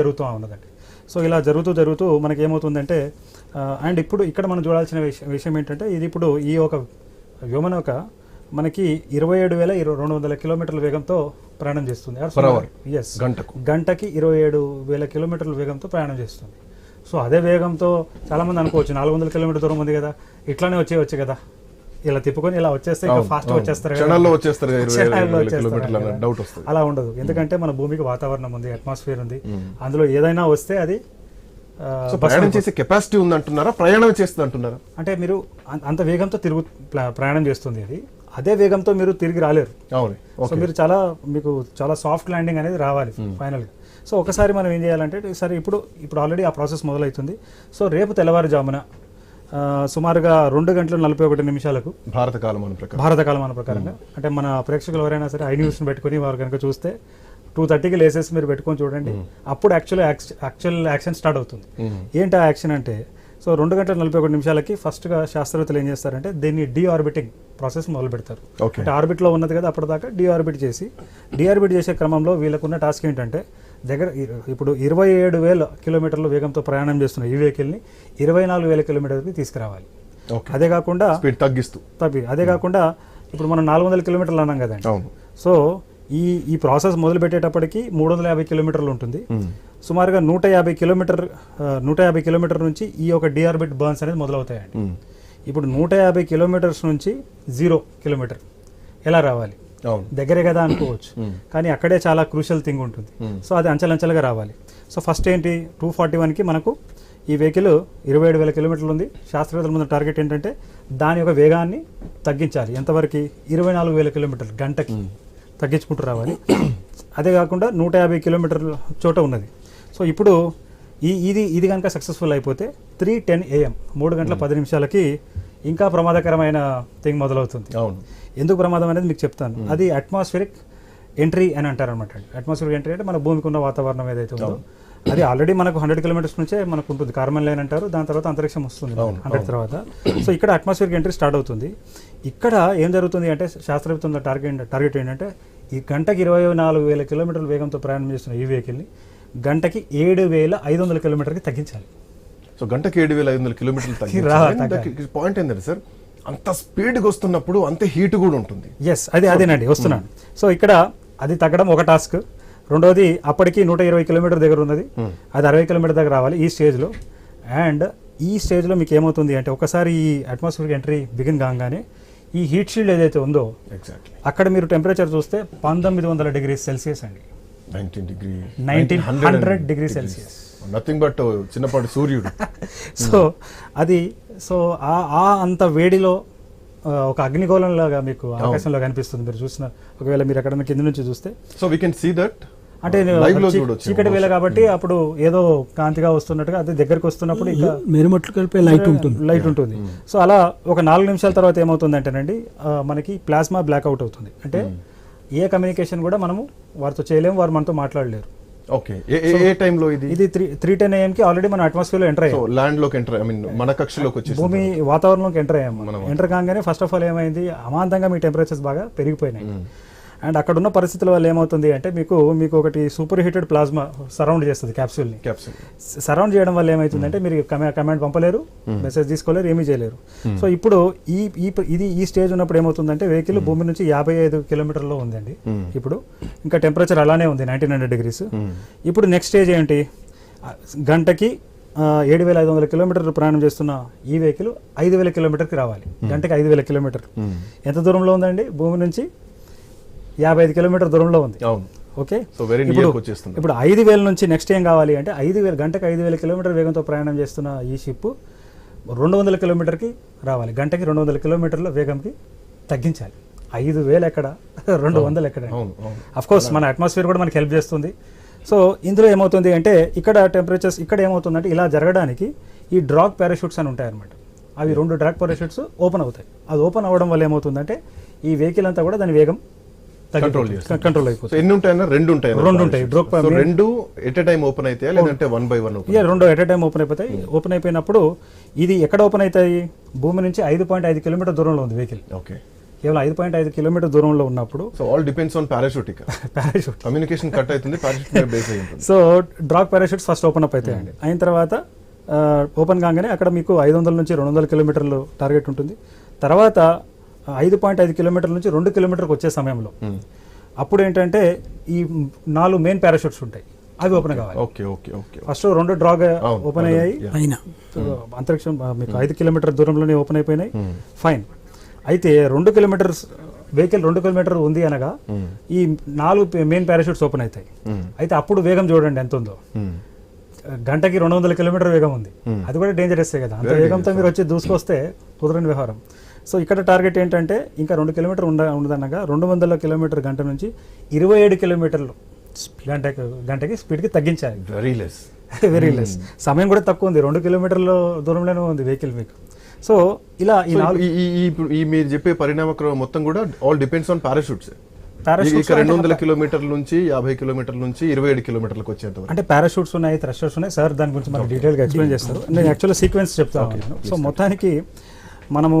జరుగుతూ ఉన్నదండి. సో ఇలా జరుగుతూ జరుగుతూ మనకి ఏమవుతుందంటే అండ్ ఇప్పుడు ఇక్కడ మనం చూడాల్సిన విషయం విషయం ఏంటంటే ఇది ఇప్పుడు ఈ ఒక వ్యోమనౌక మనకి ఇరవై ఏడు వేల ఇరవై రెండు వందల కిలోమీటర్ల వేగంతో ప్రయాణం చేస్తుంది. ఎస్ గంటకు. గంటకి ఇరవై ఏడు వేల కిలోమీటర్ల వేగంతో ప్రయాణం చేస్తుంది. సో అదే వేగంతో చాలామంది అనుకోవచ్చు నాలుగు వందల కిలోమీటర్ దూరం ఉంది కదా ఇట్లానే వచ్చేయచ్చు కదా. ఇలా తిప్పుకొని ఇలా వచ్చేస్తే ఇంకా ఫాస్ట్. వచ్చేస్తారు. క్షణాల్లో వచ్చేస్తారు. డౌట్ వస్తుంది. అలా ఉండదు. ఎందుకంటే మన భూమికి వాతావరణం ఉంది అట్మాస్ఫియర్ ఉంది. అందులో ఏదైనా వస్తే అది ప్రయాణం చేసే కెపాసిటీ ఉంది అంటున్నారా ప్రయాణం చేస్తుంది అంటున్నారా? అంటే మీరు అంత వేగంతో తిరుగు ప్రయాణం చేస్తుంది అది. అదే వేగంతో మీరు తిరిగి రాలేరు. అవును. సో మీరు చాలా మీకు చాలా సాఫ్ట్ ల్యాండింగ్ అనేది రావాలి ఫైనల్గా సో ఒకసారి మనం ఏం చేయాలంటే సరే ఇప్పుడు ఇప్పుడు ఆల్రెడీ ఆ ప్రాసెస్ మొదలవుతుంది. సో రేపు తెల్లవారుజామున సుమారుగా రెండు గంటల నలభై ఒకటి నిమిషాలకు భారత కాలమాన ప్రకారం. భారత కాలమాన ప్రకారంగా. అంటే మన ప్రేక్షకులు ఎవరైనా సరే ఐ న్యూస్ని పెట్టుకుని వారు కనుక చూస్తే టూ థర్టీకి లేసేసి మీరు పెట్టుకొని చూడండి అప్పుడు యాక్చువల్ యాక్చువల్ యాక్షన్ స్టార్ట్ అవుతుంది. ఏంటి ఆ యాక్షన్ అంటే సో రెండు గంటల నలభై ఒకటి నిమిషాలకి ఫస్ట్గా శాస్త్రవేత్తలు ఏం చేస్తారంటే దీన్ని డీఆర్బిటింగ్ ప్రాసెస్ మొదలు పెడతారు. అంటే ఆర్బిట్లో ఉన్నది కదా అప్పటిదాకా డీఆర్బిట్ చేసి డీఆర్బిట్ చేసే క్రమంలో వీళ్ళకున్న టాస్క్ ఏంటంటే దగ్గర ఇప్పుడు ఇరవై ఏడు వేల కిలోమీటర్ల వేగంతో ప్రయాణం చేస్తున్న ఈ వెహికల్ని ఇరవై నాలుగు వేల కిలోమీటర్కి తీసుకురావాలి. ఓకే. అదే కాకుండా తగ్గిస్తూ. తప్పి అదే కాకుండా ఇప్పుడు మనం నాలుగు వందల కిలోమీటర్లు అన్నాం కదండి. సో ఈ ఈ ప్రాసెస్ మొదలు పెట్టేటప్పటికి మూడు వందల యాభై కిలోమీటర్లు ఉంటుంది. సుమారుగా నూట యాభై కిలోమీటర్ నూట యాభై కిలోమీటర్ నుంచి ఈ యొక్క డిఆర్బిట్ బర్న్స్ అనేది మొదలవుతాయండి. ఇప్పుడు నూట యాభై కిలోమీటర్స్ నుంచి జీరో కిలోమీటర్ ఎలా రావాలి? దగ్గరే కదా అనుకోవచ్చు. కానీ అక్కడే చాలా క్రూషియల్ థింగ్ ఉంటుంది. సో అది అంచెలంచెలుగా రావాలి. సో ఫస్ట్ ఏంటి టూ ఫార్టీ వన్కి మనకు ఈ వెహికల్ ఇరవై ఏడు వేల కిలోమీటర్లు ఉంది. శాస్త్రవేత్తల ముందు టార్గెట్ ఏంటంటే దాని యొక్క వేగాన్ని తగ్గించాలి. ఎంతవరకు? ఇరవై నాలుగు వేల కిలోమీటర్లు గంటకి తగ్గించుకుంటూ రావాలి. అదే కాకుండా నూట యాభై కిలోమీటర్ల చోట ఉన్నది. సో ఇప్పుడు ఈ ఇది ఇది కనుక సక్సెస్ఫుల్ అయిపోతే త్రీ టెన్ ఏఎం మూడు గంటల పది నిమిషాలకి ఇంకా ప్రమాదకరమైన థింగ్ మొదలవుతుంది. అవును. ఎందుకు ప్రమాదం అనేది మీకు చెప్తాను. అది అట్మాస్ఫిరిక్ ఎంట్రీ అని అంటారు అనమాట అట్మాస్ఫిరిక్ ఎంట్రీ అంటే మన భూమికి ఉన్న వాతావరణం ఏదైతే ఉందో. అది ఆల్రెడీ మనకు హండ్రెడ్ కిలోమీటర్స్ నుంచే మనకు ఉంటుంది. కార్బన్ లైన్ అంటారు. దాని తర్వాత అంతరిక్షం వస్తుంది. హండ్రెడ్ తర్వాత. సో ఇక్కడ అట్మాస్ఫిరిక్ ఎంట్రీ స్టార్ట్ అవుతుంది. ఇక్కడ ఏం జరుగుతుంది అంటే శాస్త్రవేత్తల టార్గెట్ టార్గెట్ ఏంటంటే ఈ గంటకి ఇరవై నాలుగు వేల కిలోమీటర్ల వేగంతో ప్రయాణం చేస్తున్న ఈ వెహికల్ని గంటకి ఏడు వేల ఐదు వందల కిలోమీటర్కి తగ్గించాలి. సో గంటకి ఏడు వేల ఐదు వందల కిలోమీటర్లు పాయింట్ ఏంటంటే సార్? అంత స్పీడ్గా వస్తున్నప్పుడు అంతే హీట్ కూడా ఉంటుంది. ఎస్ అదే అదేనండి వస్తున్నాను. సో ఇక్కడ అది తగ్గడం ఒక టాస్క్. రెండోది అప్పటికి నూట ఇరవై కిలోమీటర్ దగ్గర ఉన్నది. అది అరవై కిలోమీటర్ దగ్గర రావాలి ఈ స్టేజ్లో. అండ్ ఈ స్టేజ్లో మీకు ఏమవుతుంది అంటే ఒకసారి ఈ అట్మాస్ఫియర్ ఎంట్రీ బిగిన్ కాగానే ఈ హీట్ షీల్డ్ ఏదైతే ఉందో ఎగ్జాక్ట్లీ అక్కడ మీరు టెంపరేచర్ చూస్తే పంతొమ్మిది వందల డిగ్రీ సెల్సియస్ అండి. Nineteen degree 1900 degree Celsius. Nothing but చిన్నపాటి సూర్యుడు. సో అది సో ఆ ఆ అంత వేడిలో ఒక అగ్నిగోళం లాగా మీకు ఆకాశంలో కనిపిస్తుంది. మీరు చూసిన ఒకవేళ మీరు ఎక్కడైనా కింద నుంచి చూస్తే. So we can see that అంటే లైవ్లో చీ- చూడొచ్చు. చీకటి వేళ కాబట్టి అప్పుడు ఏదో కాంతిగా వస్తున్నట్టుగా అది దగ్గరికి వస్తున్నప్పుడు ఇంకా మెరుమట్లు కలిపే లైట్ ఉంటుంది. లైట్ ఉంటుంది. సో అలా ఒక నాలుగు నిమిషాల తర్వాత ఏమవుతుంది అంటేనండి మనకి ప్లాస్మా బ్లాక్ అవుట్ అవుతుంది. అంటే ఏ కమ్యూనికేషన్ కూడా మనము వారితో చేయలేము వారు మనతో మాట్లాడలేరు. ఓకే ఏ టైంలో ఇది? ఇది త్రీ త్రీ టెన్ ఏఎంకి ఆల్రెడీ మన అట్మాస్ఫియర్లో ఎంటర్ అయ్యాం. ల్యాండ్లోకి ఎంటర్ ఐ మీన్ మన కక్షలోకి వచ్చేసి భూమి వాతావరణంలోకి ఎంటర్ అయ్యాం మనం. ఎంటర్ కాగానే ఫస్ట్ ఆఫ్ ఆల్ ఏమైంది? అమాంతంగా మీ టెంపరేచర్స్ బాగా పెరిగిపోయినాయి. అండ్ అక్కడ ఉన్న పరిస్థితుల వల్ల ఏమవుతుంది అంటే మీకు మీకు ఒకటి సూపర్ హీటెడ్ ప్లాస్మా సరౌండ్ చేస్తుంది క్యాప్సూల్ని క్యాప్సూల్ సరౌండ్ చేయడం వల్ల ఏమవుతుందంటే మీరు కమాండ్ పంపలేరు మెసేజ్ తీసుకోలేరు ఏమీ చేయలేరు. సో ఇప్పుడు ఈ ఈ ఇది ఈ స్టేజ్ ఉన్నప్పుడు ఏమవుతుందంటే వెహికల్ భూమి నుంచి యాభై ఐదు కిలోమీటర్లో ఉందండి. ఇప్పుడు ఇంకా టెంపరేచర్ అలానే ఉంది నైన్టీన్ హండ్రెడ్ డిగ్రీస్ ఇప్పుడు నెక్స్ట్ స్టేజ్ ఏంటి? గంటకి ఏడు వేల ఐదు వందల కిలోమీటర్లు ప్రయాణం చేస్తున్న ఈ వెహికల్ ఐదు వేల కిలోమీటర్కి రావాలి. గంటకి ఐదు వేల కిలోమీటర్లు ఎంత దూరంలో ఉందండి? భూమి నుంచి యాభై ఐదు కిలోమీటర్ దూరంలో ఉంది. అవును. ఓకే? సో వెరీ ఇప్పుడు వచ్చేస్తుంది ఇప్పుడు ఐదు వేల నుంచి నెక్స్ట్ ఏం కావాలి అంటే ఐదు వేల గంటకు ఐదు వేల కిలోమీటర్ వేగంతో ప్రయాణం చేస్తున్న ఈ షిప్ రెండు వందల కిలోమీటర్కి రావాలి. గంటకి రెండు వందల కిలోమీటర్ల వేగంకి తగ్గించాలి. ఐదు వేలు ఎక్కడ? రెండు వందలు ఎక్కడ కోర్స్ మన అట్మాస్ఫియర్ కూడా మనకి హెల్ప్ చేస్తుంది. సో ఇందులో ఏమవుతుంది అంటే ఇక్కడ టెంపరేచర్స్ ఇక్కడ ఏమవుతుందంటే ఇలా జరగడానికి ఈ డ్రాగ్ పారాషూట్స్ అని ఉంటాయి అనమాట అవి రెండు డ్రాగ్ పారాషూట్స్ ఓపెన్ అవుతాయి. అది ఓపెన్ అవ్వడం వల్ల ఏమవుతుందంటే ఈ వెహికల్ అంతా కూడా దాని వేగం Control చేస్తుంది. కంట్రోల్ అయిపోతుంది. ఎన్ని ఉంటాయన్నా? రెండు ఉంటాయి రెండు ఉంటాయి. సో రెండు ఎట్ టైం ఓపెన్ అయితే లేదంటే వన్ బై వన్ ఇక రెండు ఎట్ టైం ఓపెన్ అయిపోతాయి. ఓపెన్ అయిపోయినప్పుడు ఇది ఎక్కడ ఓపెన్ అవుతాయి? భూమి నుంచి ఐదు పాయింట్ ఐదు కిలోమీటర్ దూరంలో ఉంది వెహికల్ ఓకే కేవలం ఐదు పాయింట్ ఐదు కిలోమీటర్ దూరంలో ఉన్నప్పుడు so all depends on parachute ఇక పారాషూట్ కమ్యూనికేషన్ కట్ అవుతుంది parachute base so drag parachutes first open up అవుతాయండి. అయిన తర్వాత ఓపెన్ కాగానే అక్కడ మీకు ఐదు వందల నుంచి రెండు వందల కిలోమీటర్లు టార్గెట్ ఉంటుంది. తర్వాత ఐదు పాయింట్ ఐదు కిలోమీటర్ల నుంచి రెండు కిలోమీటర్కి వచ్చే సమయంలో. అప్పుడు ఏంటంటే ఈ నాలుగు మెయిన్ పారాషూట్స్ ఉంటాయి. అవి ఓపెన్ కావాలి. ఓకే ఓకే ఓకే ఫస్ట్ రెండు డ్రాగ్ ఓపెన్ అయ్యాయి. పైన అంతరిక్షం మీకు ఐదు కిలోమీటర్ దూరంలోనే ఓపెన్ అయిపోయినాయి. ఫైన్ అయితే రెండు కిలోమీటర్స్ వెహికల్ రెండు కిలోమీటర్ ఉంది అనగా ఈ నాలుగు మెయిన్ పారాషూట్స్ ఓపెన్ అవుతాయి. అయితే అప్పుడు వేగం చూడండి ఎంత ఉందో. గంటకి రెండు వందల కిలోమీటర్ వేగం ఉంది. అది కూడా డేంజరస్ కదా. అంత వేగంతో మీరు వచ్చి దూసుకొస్తే కుదరని వ్యవహారం. సో ఇక్కడ టార్గెట్ ఏంటంటే ఇంకా రెండు కిలోమీటర్ ఉండ ఉండదనగా రెండు వందల కిలోమీటర్ గంట నుంచి ఇరవై ఏడు కిలోమీటర్లు గంటకి గంటకి స్పీడ్కి తగ్గించాలి. వెరీ లెస్ వెరీ లెస్ సమయం కూడా తక్కువ ఉంది. రెండు కిలోమీటర్ల దూరంలోనే ఉంది వెహికల్ మీకు. సో ఇలా ఈ ఇప్పుడు మీరు చెప్పే పరిణామక్రమం మొత్తం కూడా ఆల్ డిపెండ్స్ ఆన్ పారాషూట్స్ రెండు వందల కిలోమీటర్ల నుంచి యాభై కిలోమీటర్ల నుంచి ఇరవై ఏడు కిలోమీటర్లకు వచ్చేంత అంటే పారాషూట్స్ ఉన్నాయి థ్రస్టర్స్ ఉన్నాయి. సార్ దాని గురించి మనకి డీటెయిల్గా ఎక్స్ప్లెయిన్ చేస్తారు. నేను యాక్చువల్గా సీక్వెన్స్ చెప్తా ఉన్నాను సో మొత్తానికి మనము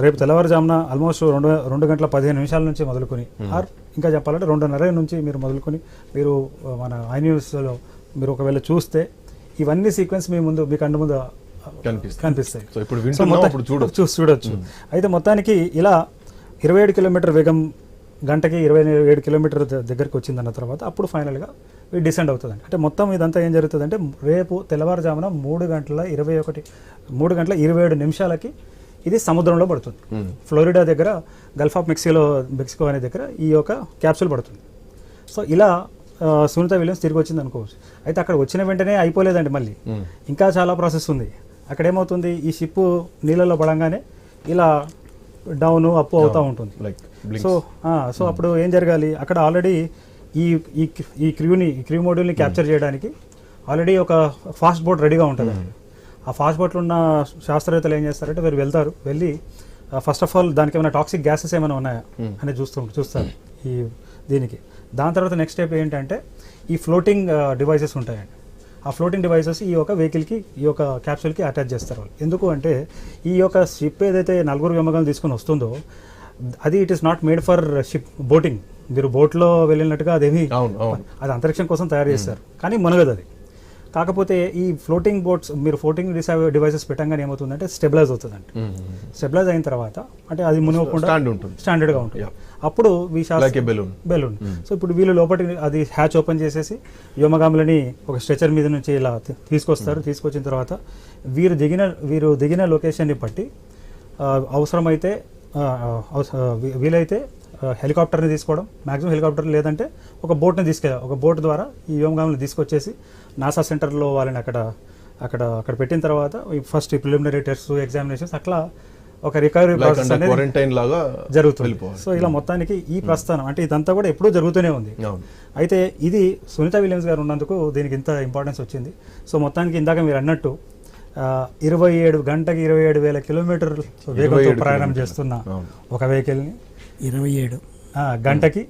రేపు తెల్లవారుజామున ఆల్మోస్ట్ రెండు రెండు గంటల పదిహేను నిమిషాల నుంచి మొదలుకొని ఆర్ ఇంకా చెప్పాలంటే రెండున్నర నుంచి మీరు మొదలుకొని మీరు మన ఐ న్యూస్లో మీరు ఒకవేళ చూస్తే ఇవన్నీ సీక్వెన్స్ మీ ముందు మీ కన్ను ముందు. కనిపిస్తాయి. చూడొచ్చు. చూసి చూడొచ్చు. అయితే మొత్తానికి ఇలా ఇరవై ఏడు కిలోమీటర్ వేగం గంటకి ఇరవై ఏడు కిలోమీటర్ దగ్గరికి వచ్చిందన్న తర్వాత అప్పుడు ఫైనల్గా డిసెండ్ అవుతుందండి. అంటే మొత్తం ఇదంతా ఏం జరుగుతుందంటే రేపు తెల్లవారుజామున మూడు గంటల ఇరవై ఒకటి మూడు గంటల ఇరవై ఏడు నిమిషాలకి ఇది సముద్రంలో పడుతుంది. ఫ్లోరిడా దగ్గర గల్ఫ్ ఆఫ్ మెక్సికోలో మెక్సికో అనే దగ్గర ఈ యొక్క క్యాప్సూల్ పడుతుంది. సో ఇలా సునీత విలియమ్స్ తిరిగి వచ్చింది అనుకోవచ్చు. అయితే అక్కడ వచ్చిన వెంటనే అయిపోలేదండి మళ్ళీ. ఇంకా చాలా ప్రాసెస్ ఉంది. అక్కడ ఏమవుతుంది? ఈ షిప్ నీళ్ళలో పడంగానే ఇలా డౌన్ అప్ అవుతూ ఉంటుంది. లైక్ సో సో అప్పుడు ఏం జరగాలి? అక్కడ ఆల్రెడీ ఈ ఈ క్రూని క్రూ మోడ్యూల్ని క్యాప్చర్ చేయడానికి ఆల్రెడీ ఒక ఫాస్ట్ బోట్ రెడీగా ఉంటుంది. ఆ ఫాస్ట్ బోట్లో ఉన్న శాస్త్రవేత్తలు ఏం చేస్తారంటే వీరు వెళ్తారు వెళ్ళి ఫస్ట్ ఆఫ్ ఆల్ దానికి ఏమైనా టాక్సిక్ గ్యాసెస్ ఏమైనా ఉన్నాయా? అనేది చూస్తూ చూస్తారు ఈ దీనికి. దాని తర్వాత నెక్స్ట్ స్టెప్ ఏంటంటే ఈ ఫ్లోటింగ్ డివైసెస్ ఉంటాయండి ఆ ఫ్లోటింగ్ డివైసెస్ ఈ యొక్క వెహికల్కి ఈ యొక్క క్యాప్సూల్కి అటాచ్ చేస్తారు వాళ్ళు. ఎందుకు అంటే ఈ యొక్క షిప్ ఏదైతే నలుగురు విమగాలు తీసుకొని వస్తుందో అది it is not made for ship boating మీరు బోట్లో వెళ్ళినట్టుగా అదేమి అది అంతరిక్షం కోసం తయారు చేస్తారు. కానీ మునగదు అది. కాకపోతే ఈ ఫ్లోటింగ్ బోట్స్ మీరు ఫ్లోటింగ్ డివైసెస్ పెట్టంగానే ఏమవుతుందంటే స్టెబిలైజ్ అవుతుందండి స్టెబిలైజ్ అయిన తర్వాత అంటే అది మునగకుండా స్టాండ్ ఉంటుంది. స్టాండర్డ్గా ఉంటుంది. అప్పుడు బెలూన్ బెలూన్ సో ఇప్పుడు వీళ్ళు లోపలికి అది హ్యాచ్ ఓపెన్ చేసేసి వ్యోమగాములని ఒక స్ట్రెచర్ మీద నుంచి ఇలా తీసుకొస్తారు. తీసుకొచ్చిన తర్వాత వీరు దిగిన వీరు దిగిన లొకేషన్ని బట్టి అవసరమైతే వీలైతే హెలికాప్టర్ని తీసుకోవడం. మ్యాక్సిమం హెలికాప్టర్ లేదంటే ఒక బోట్ని తీసుకెళ్ళాలి ఒక బోట్ ద్వారా ఈ వ్యోమగాములను తీసుకొచ్చేసి నాసా సెంటర్లో వాళ్ళని అక్కడ అక్కడ అక్కడ పెట్టిన తర్వాత ఫస్ట్ ప్రిలిమినరీ టెస్ట్ ఎగ్జామినేషన్స్ అట్లా ఒక రికవరీ ప్రాసెస్ అనేది లాగా జరుగుతుంది. సో ఇలా మొత్తానికి ఈ ప్రస్థానం అంటే ఇదంతా కూడా ఎప్పుడూ జరుగుతూనే ఉంది. అయితే ఇది సునీత విలియమ్స్ గారు ఉన్నందుకు దీనికి ఇంత ఇంపార్టెన్స్ వచ్చింది. సో మొత్తానికి ఇందాక మీరు అన్నట్టు ఇరవై ఏడు గంటకి ఇరవై ఏడు వేల కిలోమీటర్ వేగంతో 27 ప్రయాణం. చేస్తున్న. ఒక వెహికల్ని ఇరవై ఏడు. ఆ, గంటకి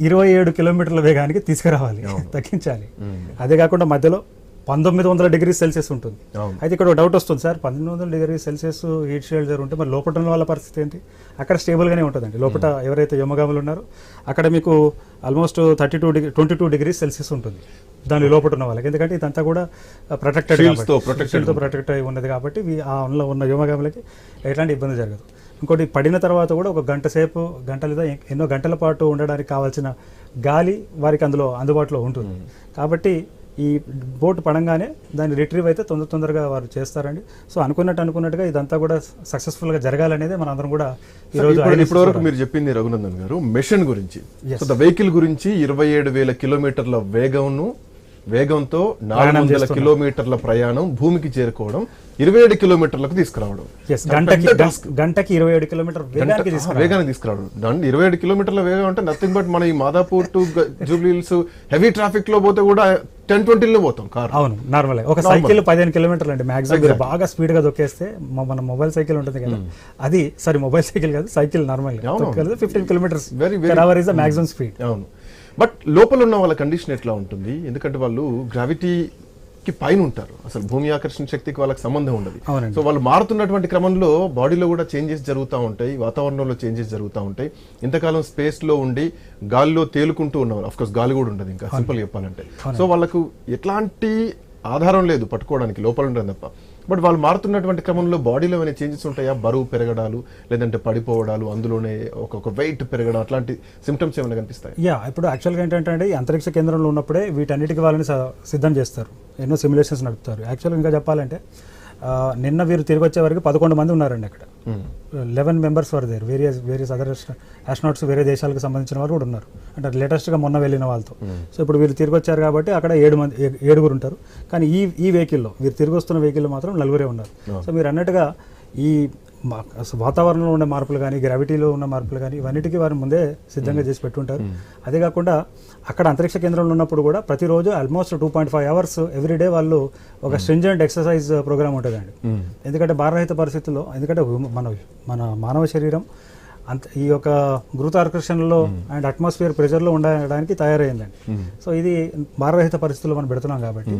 ఇరవై ఏడు కిలోమీటర్ల వేగానికి తీసుకురావాలి తగ్గించాలి. అదే కాకుండా మధ్యలో పంతొమ్మిది వందల డిగ్రీ సెల్సియస్ ఉంటుంది. అయితే ఇక్కడ డౌట్ వస్తుంది సార్ పన్నెండు వందల డిగ్రీ సెల్సియస్ హీట్ షేల్డర్ ఉంటే మరి లోపల ఉన్న వాళ్ళ పరిస్థితి ఏంటి? అక్కడ స్టేబుల్గానే ఉంటుందండి. లోపల ఎవరైతే యమగాములు ఉన్నారో అక్కడ మీకు almost thirty two degree twenty two degree Celsius ఉంటుంది. దాని లోపల ఉన్న వాళ్ళకి. ఎందుకంటే ఇదంతా కూడా ప్రొటెక్టెడ్ Shields తో protected తో ప్రొటెక్ట్ అయి ఉన్నది కాబట్టి ఆ ఉన్న వ్యోమగాములకి ఎట్లాంటి ఇబ్బంది జరగదు. ఇంకోటి పడిన తర్వాత కూడా ఒక గంట సేపు గంట లేదా ఎన్నో గంటల పాటు ఉండడానికి కావాల్సిన గాలి వారికి అందులో అందుబాటులో ఉంటుంది. కాబట్టి ఈ బోట్ పడంగానే దాన్ని రిట్రీవ్ అయితే తొందర తొందరగా వారు చేస్తారండి. సో అనుకున్నట్టు అనుకున్నట్టుగా ఇదంతా కూడా సక్సెస్ఫుల్గా జరగాలనేది మన అందరం కూడా ఈ రోజు ఇప్పుడు INS ఇప్పటి వరకు కూడా- మీరు చెప్పింది రఘునందన్ గారు మిషన్ గురించి. సో ద వెహికల్ గురించి ఇరవై ఏడు వేల కిలోమీటర్ల వేగంను వేగంతో నాలుగు వందల. కిలోమీటర్ల ప్రయాణం భూమికి చేరుకోవడం ఇరవై ఏడు కిలోమీటర్లకు తీసుకురావడం. గంటకి ఇరవై ఏడు కిలోమీటర్ వేగానికి తీసుకురావడం. ఇరవై ఏడు కిలోమీటర్ల వేగం అంటే నథింగ్ బట్ మన ఈ మాదాపూర్ టు జూబ్లీ హిల్స్ హెవీ ట్రాఫిక్లో పోతే కూడా టెన్ ట్వంటీలో పోతాం కార్. అవును నార్మల్ ఒక. సైకిల్ పదిహేను కిలోమీటర్లు అండి మాక్సిమం. బాగా స్పీడ్గా దొక్కేస్తే మన మొబైల్ సైకిల్ ఉంటుంది కదా. అది సారీ మొబైల్ సైకిల్ కాదు cycle normal. Fifteen kilometers very- hour is the maximum speed అవును. బట్ లోపల ఉన్న వాళ్ళ కండిషన్ ఎట్లా ఉంటుంది? ఎందుకంటే వాళ్ళు గ్రావిటీ కి పైన ఉంటారు. అసలు భూమి ఆకర్షణ శక్తికి వాళ్ళకి సంబంధం ఉండదు. సో వాళ్ళు మారుతున్నటువంటి క్రమంలో బాడీలో కూడా చేంజెస్ జరుగుతూ ఉంటాయి వాతావరణంలో చేంజెస్ జరుగుతూ ఉంటాయి. ఇంతకాలం స్పేస్లో ఉండి గాలిలో తేలుకుంటూ ఉన్నవారు అఫ్ కోర్స్ గాలి కూడా ఉండదు ఇంకా సింపుల్ చెప్పాలంటే. సో వాళ్ళకు ఎట్లాంటి ఆధారం లేదు పట్టుకోవడానికి లోపల ఉండడం తప్ప. బట్ వాళ్ళు మారుతున్నటువంటి క్రమంలో బాడీలో ఏమైనా చేంజెస్ ఉంటాయా? బరువు పెరగడాలు లేదంటే పడిపోవడాలు అందులోనే ఒక వెయిట్ పెరగడం అట్లాంటి సిమ్టమ్స్ ఏమైనా కనిపిస్తాయి? యా ఇప్పుడు యాక్చువల్గా ఏంటంటే ఈ అంతరిక్ష కేంద్రంలో ఉన్నప్పుడే వీటన్నిటికీ వాళ్ళని సిద్ధం చేస్తారు. ఎన్నో సిమ్యులేషన్స్ నడుపుతారు. యాక్చువల్గా ఇంకా చెప్పాలంటే నిన్న వీరు తిరిగి వచ్చే వరకు పదకొండు మంది ఉన్నారండి అక్కడ. Eleven members were there various various other astronauts వేరే దేశాలకు సంబంధించిన వారు కూడా ఉన్నారు. అంటే లేటెస్ట్గా మొన్న వెళ్ళిన వాళ్ళతో. సో ఇప్పుడు వీళ్ళు తిరిగి వచ్చారు కాబట్టి అక్కడ ఏడు మంది ఏడుగురు ఉంటారు. కానీ ఈ ఈ వెహికల్లో వీరు తిరిగి వస్తున్న వెహికల్లో మాత్రం నలుగురే ఉన్నారు. సో మీరు అన్నట్టుగా ఈ వాతావరణంలో ఉండే మార్పులు కానీ గ్రావిటీలో ఉన్న మార్పులు కానీ ఇవన్నిటికీ వారు ముందే సిద్ధంగా చేసి పెట్టుంటారు. అదే కాకుండా అక్కడ అంతరిక్ష కేంద్రంలో ఉన్నప్పుడు కూడా ప్రతిరోజు almost two point five hours every day వాళ్ళు ఒక స్ట్రింజెంట్ ఎక్సర్సైజ్ ప్రోగ్రామ్ ఉంటుందండి. ఎందుకంటే భారరహిత పరిస్థితుల్లో ఎందుకంటే మన మన మానవ శరీరం అంత ఈ యొక్క గురుతాకర్షణలో అండ్ అట్మాస్ఫియర్ ప్రెషర్లో ఉండడానికి తయారైందండి. సో ఇది భారరహిత పరిస్థితుల్లో మనం పెడుతున్నాం కాబట్టి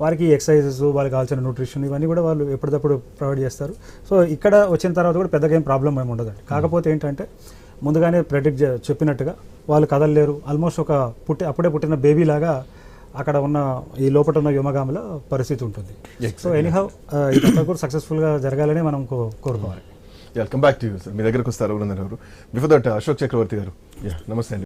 వారికి ఎక్సర్సైజెస్ వాళ్ళకి కావాల్సిన న్యూట్రిషన్ ఇవన్నీ కూడా వాళ్ళు ఎప్పటికప్పుడు ప్రొవైడ్ చేస్తారు. సో ఇక్కడ వచ్చిన తర్వాత కూడా పెద్దగా ఏం ప్రాబ్లం ఏమి ఉండదండి. కాకపోతే ఏంటంటే ముందుగానే ప్రెడిక్ట్ చెప్పినట్టుగా వాళ్ళు కదలలేరు. ఆల్మోస్ట్ ఒక పుట్టి అప్పుడే పుట్టిన బేబీ లాగా అక్కడ ఉన్న ఈ లోపల ఉన్న వ్యోమగాముల పరిస్థితి ఉంటుంది. సో ఎనీహౌ ఇదంతా కూడా సక్సెస్ఫుల్గా జరగాలని మనం కో- yeah welcome back to you sir మీ దగ్గరకు వస్తారు Raghunandan uh, garu before that Ashok Chakravarthi garu. Yeah నమస్తే అండి.